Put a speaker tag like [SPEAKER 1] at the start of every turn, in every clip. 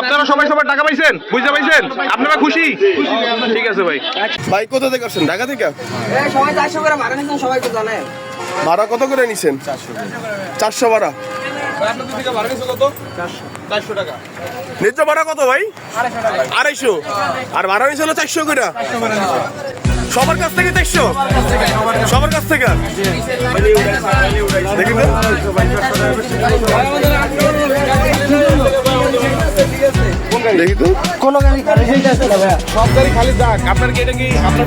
[SPEAKER 1] আপনারা সবাই সবার টাকা পাইছেন? বুঝতে পাইছেন? আপনারা খুশি? ঠিক আছে ভাই।
[SPEAKER 2] ভাই কোথা থেকে আসছেন? ঢাকা থেকে?
[SPEAKER 3] সবাই চারশো করে ভাড়া নিচ্ছেন সবাই তো জানে।
[SPEAKER 2] ভাড়া কত করে নিছেন? চারশো ভাড়া। ন্যায্য ভাড়া কত ভাই? আড়াইশো আর ভাড়া চারশো করে? সবার কাছ থেকে চারশো? সবার কাছ থেকে? দেখি দেখি তো।
[SPEAKER 3] কোনো গাড়ি খালি না
[SPEAKER 1] সব গাড়ি খালি যাক আপনার কি এটা কি? আপনার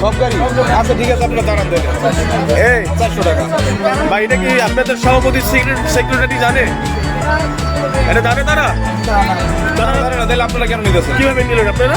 [SPEAKER 1] সব গাড়ি আচ্ছা ঠিক আছে আপনার দাঁড়ান দেন
[SPEAKER 2] এই।
[SPEAKER 1] চারশো টাকা।
[SPEAKER 2] ভাই এটা কি আপনাদের সভাপতি সেক্রেটারি জানে? এটা জানে তারা?
[SPEAKER 1] দাঁড়ান দাঁড়ান দিলে আপনারা কেন নিতেছেন?
[SPEAKER 2] কীভাবে নিলেন আপনারা?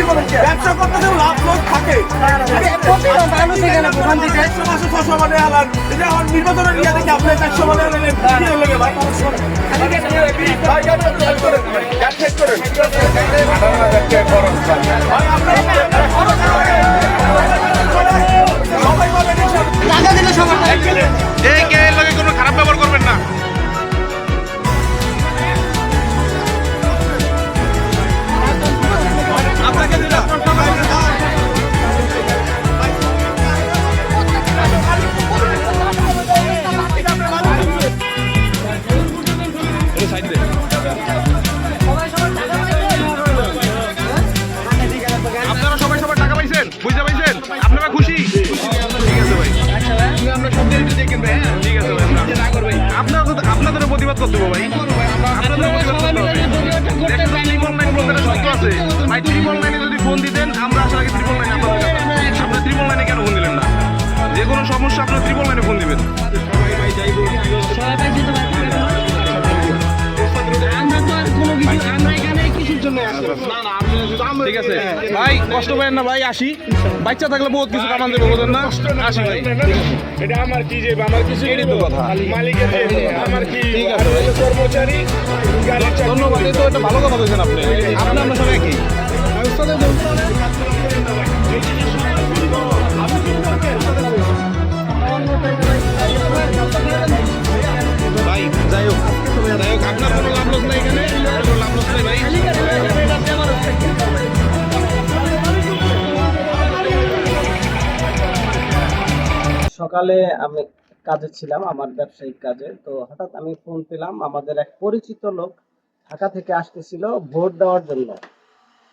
[SPEAKER 2] আপনারা দুর্নীতি করেন লাভ লস থাকে ছশো মানে আলান এটা এখন নির্বাচনের ইয়ে দেখে আপনি চারশো মানে আনলেন
[SPEAKER 1] আছে? ভাই ত্রিপল লাইনে যদি ফোন দিতেন, আমরা আসার আগে ত্রিপল লাইনে আপনাদের কাছে আপনি ত্রিপল লাইনে কেন ফোন দিলেন না? যে কোনো সমস্যা আপনার ত্রিপল লাইনে ফোন দিবেন। ঠিক আছে। ভাই কষ্ট পাবেন না ভাই আসি। বাচ্চা থাকলে বহুত কিছু কামান দেবে বলতেন না? আসি ভাই।
[SPEAKER 4] এটা আমার কি যে আমার কিছু
[SPEAKER 1] এটাই তো কথা।
[SPEAKER 4] মালিকের আমার কি
[SPEAKER 1] ঠিক আছে
[SPEAKER 4] কর্মচারী?
[SPEAKER 1] ধন্যবাদ তো একটা ভালো কথা বলছেন আপনি। আপনি আমরা সবাই একই?
[SPEAKER 5] সকালে আমি কাজে ছিলাম, আমার ব্যবসায়িক কাজে। তো হঠাৎ আমি ফোন পেলাম, আমাদের এক পরিচিত লোক ঢাকা থেকে আসতেছিল ভোট দেওয়ার জন্য।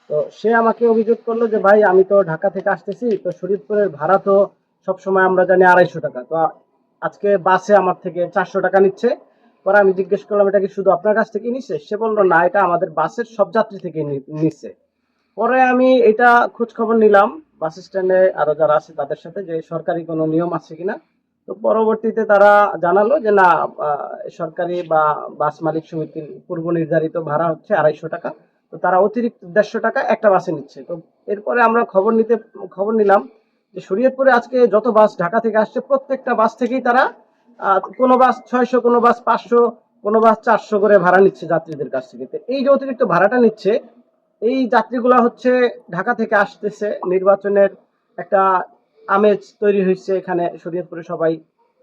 [SPEAKER 5] তো সে আমাকে অভিযোগ করল যে, ভাই, আমি তো ঢাকা থেকে আসতেছি, তো শরীয়তপুরের ভাড়া তো সবসময় আমরা জানি আড়াইশো টাকা। তো আজকে বাসে আমার থেকে চারশো টাকা নিচ্ছে। পরে আমি জিজ্ঞেস করলাম, এটা কি শুধু আপনার কাছ থেকে নিচ্ছে? সে বলল, না, এটা আমাদের বাসের সব যাত্রী থেকে নিচ্ছে। পরে আমি এটা খোঁজ খবর নিলাম। বাস স্ট্যান্ডে আরও যারা আছে তাদের সাথে যে সরকারি কোনো নিয়ম আছে কিনা, তো পরবর্তীতে তারা জানালো যে না সরকারি বা বাস মালিক সমিতির পূর্ব নির্ধারিত ভাড়া হচ্ছে আড়াইশো টাকা, তো তারা অতিরিক্ত দেড়শো টাকা একটা বাসে নিচ্ছে। তো এরপরে আমরা খবর নিতে, খবর নিলাম যে শরীয়তপুরে আজকে যত বাস ঢাকা থেকে আসছে, প্রত্যেকটা বাস থেকেই তারা কোনো বাস ছয়শো, কোনো বাস পাঁচশো, কোনো বাস চারশো করে ভাড়া নিচ্ছে যাত্রীদের কাছ থেকে। এই যে অতিরিক্ত ভাড়াটা নিচ্ছে এই যাত্রীগুলা হচ্ছে ঢাকা থেকে আসতেছে। নির্বাচনের একটা আমেজ তৈরি হয়েছে এখানে শরীয়তপুরে সবাই।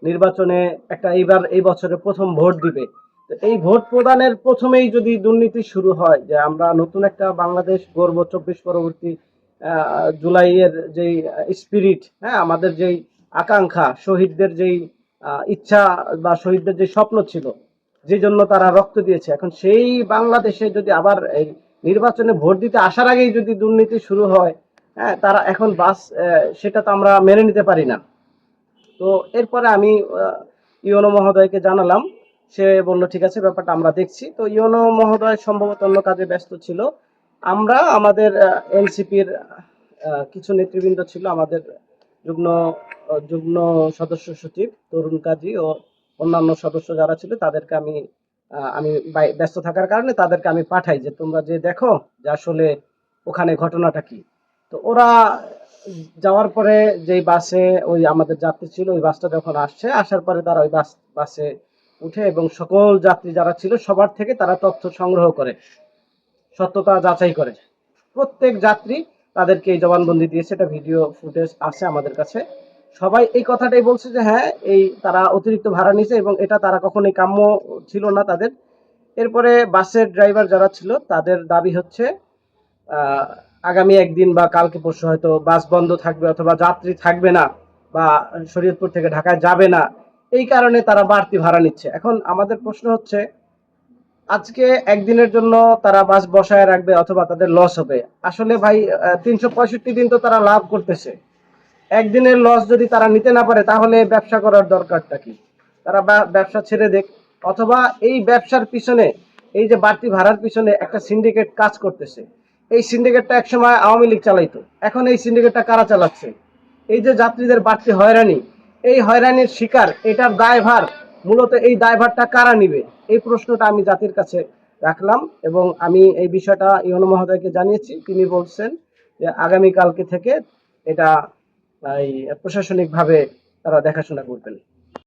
[SPEAKER 5] নির্বাচনে একটা এইবার এই বছরে প্রথম ভোট দিবে। তো এই ভোট প্রদানের প্রথমেই যদি দুর্নীতি শুরু হয়, যে আমরা নতুন একটা বাংলাদেশ গর্ব চব্বিশ পরবর্তী জুলাইয়ের যেই স্পিরিট হ্যাঁ আমাদের যেই আকাঙ্ক্ষা, শহীদদের যেই ইচ্ছা বা শহীদদের যে স্বপ্ন ছিল যে জন্য তারা রক্ত দিয়েছে। এখন সেই বাংলাদেশে যদি আবার এই নির্বাচনে ভোট দিতে আসার আগেই যদি দুর্নীতি শুরু হয় হ্যাঁ তারা এখন বাস সেটা তো আমরা মেনে নিতে পারি না। তো এরপরে আমি ইওনো মহোদয়কে জানালাম। সে বলল ঠিক আছে ব্যাপারটা আমরা দেখছি। তো ইওনো মহোদয় সম্ভবত অন্য কাজে ব্যস্ত ছিল। আমরা আমাদের এনসিপির কিছু নেতৃবৃন্দ ছিল আমাদের আহ, যুগ্ম সদস্য সচিব তরুণ কাজী ও অন্যান্য সদস্য যারা ছিল তাদেরকে আমি আমি ব্যস্ত থাকার কারণে তাদেরকে আমি পাঠাই যে তোমরা যে দেখো যে আসলে ওখানে ঘটনাটা কি। তো ওরা যাওয়ার পরে যেই বাসে ওই আমাদের যাত্রী ছিল, ওই বাসটা যখন আসছে, আসার পরে তারা ওই বাস বাসে উঠে এবং সকল যাত্রী যারা ছিল সবার থেকে তারা তথ্য সংগ্রহ করে, সত্যতা যাচাই করে। প্রত্যেক যাত্রী তাদেরকে এই জবানবন্দি দিয়েছে এটা ভিডিও ফুটেজ আছে আমাদের কাছে। সবাই এই কথাটাই বলছে যে হ্যাঁ এই তারা অতিরিক্ত ভাড়া নিছে এবং এটা তারা কখনোই কাম্য ছিল না তাদের। এরপরে বাসের ড্রাইভার যারা ছিল, তাদের দাবি হচ্ছে আগামী একদিন বা কালকে পরশু হয়তো বাস বন্ধ থাকবে অথবা যাত্রী থাকবে না বা শরীয়তপুর থেকে ঢাকায় যাবে না। এই কারণে তারা বাড়তি ভাড়া নিচ্ছে। এখন আমাদের প্রশ্ন হচ্ছে, আজকে একদিনের জন্য তারা বাস বসায় রাখবে অথবা তাদের লস হবে? আসলে ভাই তিনশো পঁয়ষট্টি দিন তো তারা লাভ করতেছে। একদিনের লস যদি তারা নিতে না পারে, তাহলে ব্যবসা করার দরকারটা কি? তারা ব্যবসা ছেড়ে দেখ অথবা এই ব্যবসার পিছনে, এই যে বাড়তি ভাড়ার পিছনে একটা সিন্ডিকেট কাজ করতেছে। এই সিন্ডিকেটটা একসময় আওয়ামী লীগ চালাইতো। এখন এই সিন্ডিকেটটা কারা চালাচ্ছে? এই যে যাত্রীদের বাড়তি হয়রানি, এই হয়রানির শিকার, এটার দায়ভার, মূলত এই দায়ভারটা কারা নিবে? এই প্রশ্নটা আমি জাতির কাছে রাখলাম এবং আমি এই বিষয়টা ইউনো মহোদয়কে জানিয়েছি। তিনি বলছেন যে আগামীকালকে থেকে এটা প্রশাসনিকভাবে তারা দেখাশোনা করবেন।